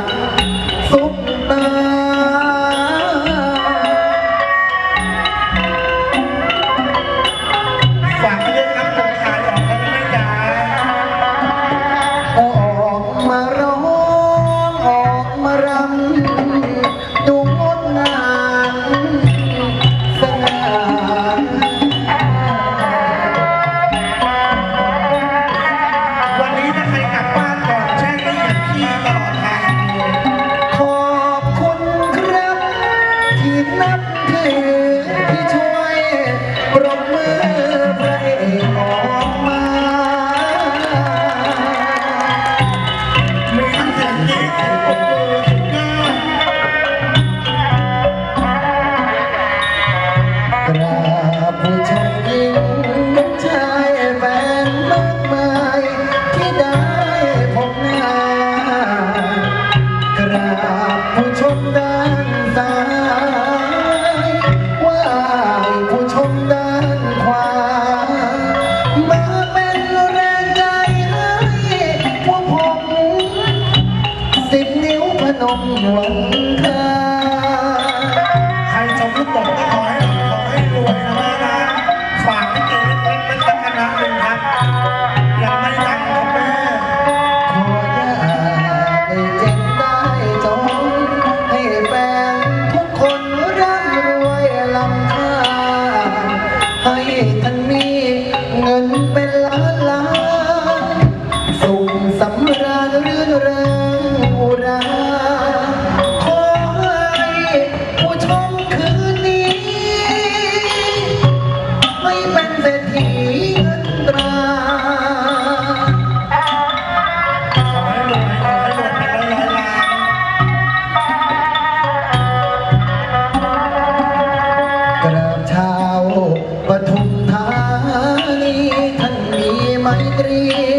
บซุปตาฝากเรื่องรับตรงานของท่นแม่จ้าโอ้ one My dream.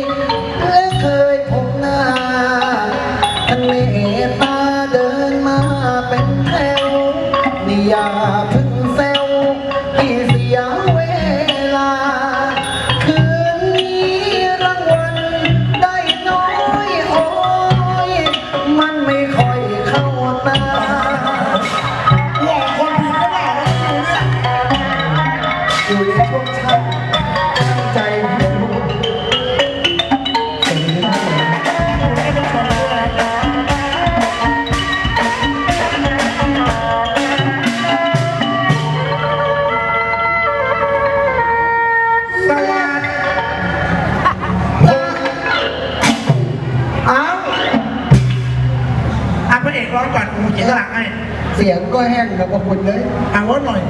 เสียงก็แห้งกับพวกคุณเลย อ่างรถหน่อย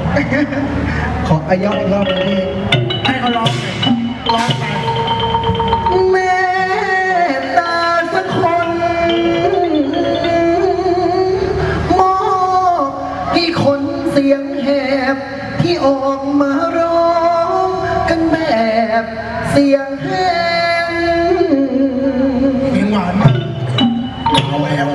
ขออายออีกรอบเลยพี่ให้เขาร้องร้องไปแม่ตาสักคน มอีคนเสียงแหบที่ออกมาร้องกันแบบเสียงแหบหวานมากเอาแอล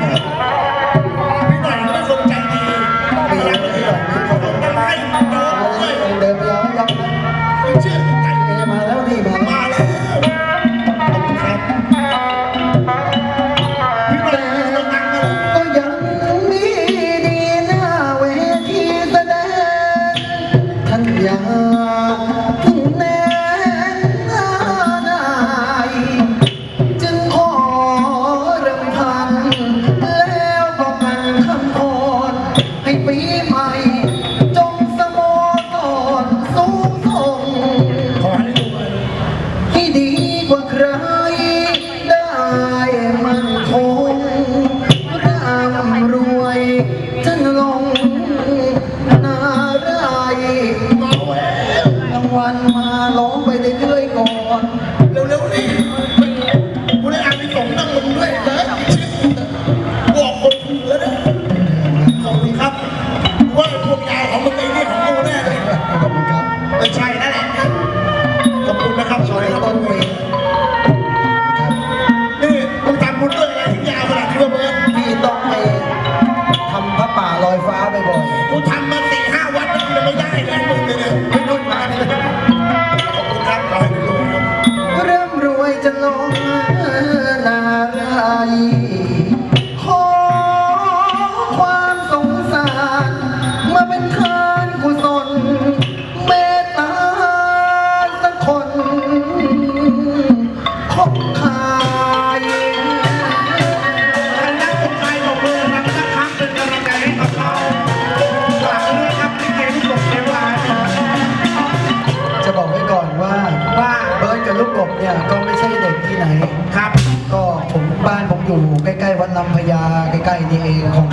ไหน ครับ ก็ผมบ้านผมอยู่ใกล้ๆวัดลำพญาใกล้ๆนี่เองของ